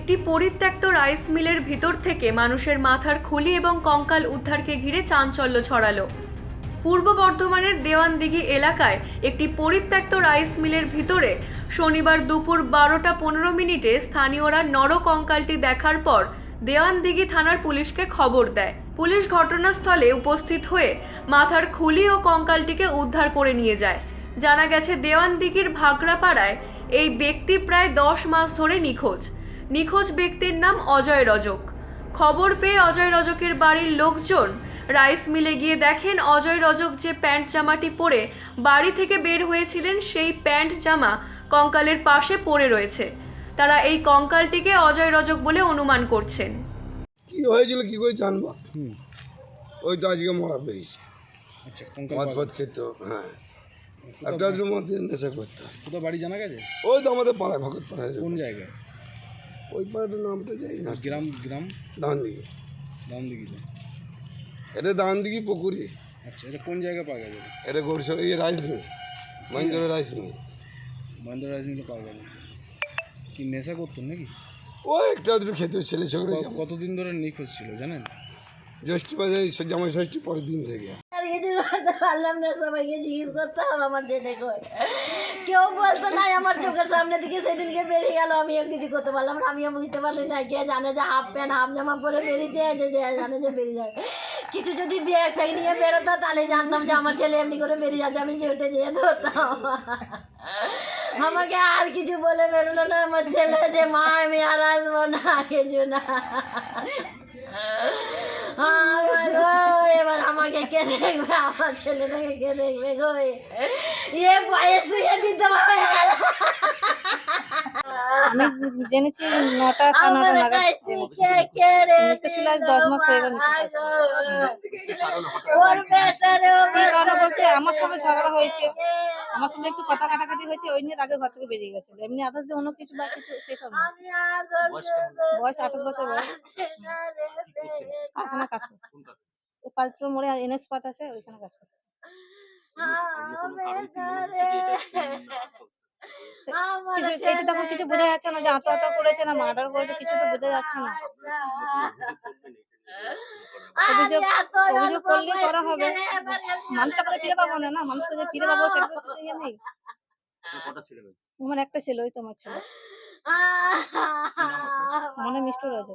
পরিত্যক্ত রাইস মিলের ভিতর থেকে মানুষের মাথার খুলি এবং কঙ্কাল উদ্ধারকে ঘিরে চাঞ্চল্য ছড়ালো। পূর্ব বর্ধমানের দেওয়ানদিঘি এলাকায় একটি পরিত্যক্ত রাইস মিলের ভিতরে শনিবার দুপুর বারোটা পনেরো মিনিটে স্থানীয়রা নর কঙ্কালটি দেখার পর দেওয়ানদিঘি থানার পুলিশকে খবর দেয়। পুলিশ ঘটনাস্থলে উপস্থিত হয়ে মাথার খুলি ও কঙ্কালটিকে উদ্ধার করে নিয়ে যায়। জানা গেছে, দেওয়ানদিঘির ভাগড়াপাড়ায় এই ব্যক্তি প্রায় দশ মাস ধরে নিখোঁজ। নিখোঁজ ব্যক্তির নাম অজয় রজক। খবর পেয়ে অজয় রজকের বাড়ির লোকজন রাইস মিলে গিয়ে দেখেন অজয় রজক যে প্যান্ট জামাটি পরে বাড়ি থেকে বের হয়েছিলেন সেই প্যান্ট জামা কঙ্কালের পাশে পড়ে রয়েছে। তারা এই কঙ্কালটিকে অজয় রজক বলে অনুমান করছেন। কি হয়েছিল কি করে জানব? ওই তো আজকে মরা পেয়েছে। আচ্ছা মদ ফদ খেত হ্যাঁ। একটা মধ্যে নেশা করতো। কোথাও বাড়ি জানা গেছে? ওই তো আমাদের পাড়ায় ভগত পাড়ায় কোন জায়গায়? ওই পাড়াটার নামটা যাই না। গ্রাম গ্রাম? দান দিঘি এটা দানদিঘি পুকুরি আচ্ছা এটা কোন জায়গায় পাওয়া গেছে এটা গড়ছে ইয়ে rice mill. Mahendra rice mill. Mahendra রাজনীতি পাওয়া গেছে কি নেশা করতো নাকি? ও একটা দুটো খেত ছেলে ছোকরা কতদিন ধরে নিখোঁজ ছিল জানেন? জ্যৈষ্ঠী জামাই ষষ্ঠী পরের দিন থেকে। কিছু করতে পারলাম না, সবাইকে জিজ্ঞেস করতাম আমার জেনে কই। কেউ বলতো না আমার চোখের সামনে দিকে সেদিনকে বেরিয়ে গেল, আমিও কিছু করতে পারলাম না, আমিও বুঝতে পারলি না, কে জানে যে হাফ প্যান্ট, হাফ জামা পরে বেরিয়েছে, যে জানে যে বেরিয়ে যায়। কিছু যদি ব্যাগ ফ্যাগ নিয়ে বেরোতো, তাহলে জানতাম যে আমার ছেলে এমনি করে বেরিয়ে যাচ্ছে, আমি ছুটে যেয়ে ধরতাম। আমাকে আর কিছু বলে বেরোলো না, আমার ছেলে যে মা, আমি আর আসব না, কিছু না। এবার আমাকে কে দেখবে? আমার ছেলেটাকে কে দেখবে গো? এ বয়স থেকে বিধবা হয়ে গেল। আমি জেনেছি নটা সাড়ে নটা আমার নাগাদ। ছিল আজ দশ মাস হয়ে গেল সঙ্গে ঝগড়া হয়েছে। আমার সঙ্গে একটু কথা কাটাকাটি হয়েছে ওই নিয়ে আগে ঘর থেকে বেরিয়ে গেছিল। এমনি আদার্স যে অন্য কিছু বা কিছু সেসব না। বয়স আঠাশ বছর বয়স। কাজ করতে পাঁচপুর মোড়ে এনএস পাত আছে ওইখানে কাজ করতে আমার কিছু তখন কিছু বোঝা যাচ্ছে না যে আত্মহত্যা করেছে না মার্ডার করেছে কিছু তো বোঝা যাচ্ছে না। অভিযোগ অভিযোগ করলে করা হবে। মানুষটা করে ফিরে পাবো না যে ফিরে পাবো সেটা তো কিছু নেই। আমার একটা ছিল ওই তো আমার ছেলে। মানে Mishtu Raja.